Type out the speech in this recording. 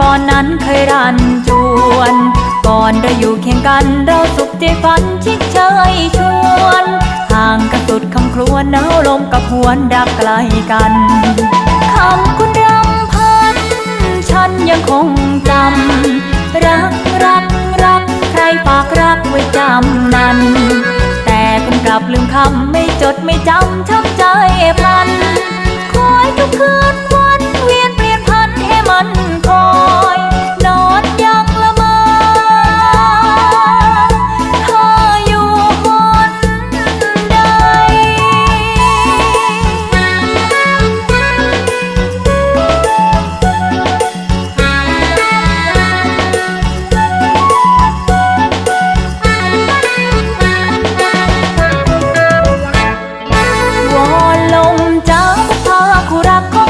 ตอนนั้นเคยรันจวน ก่อนเราอยู่เคียงกันเราสุขใจฝันชิดเชยชวน ห่างกันสุดคำครวญหนาวลมกับหวนรักไกลกันคำคุณรำพัน ฉันยังคงจำรักรักรักใครฝากรักไว้จำนั้น แต่คุณกลับลืมคำไม่จดไม่จำช้บใจพลั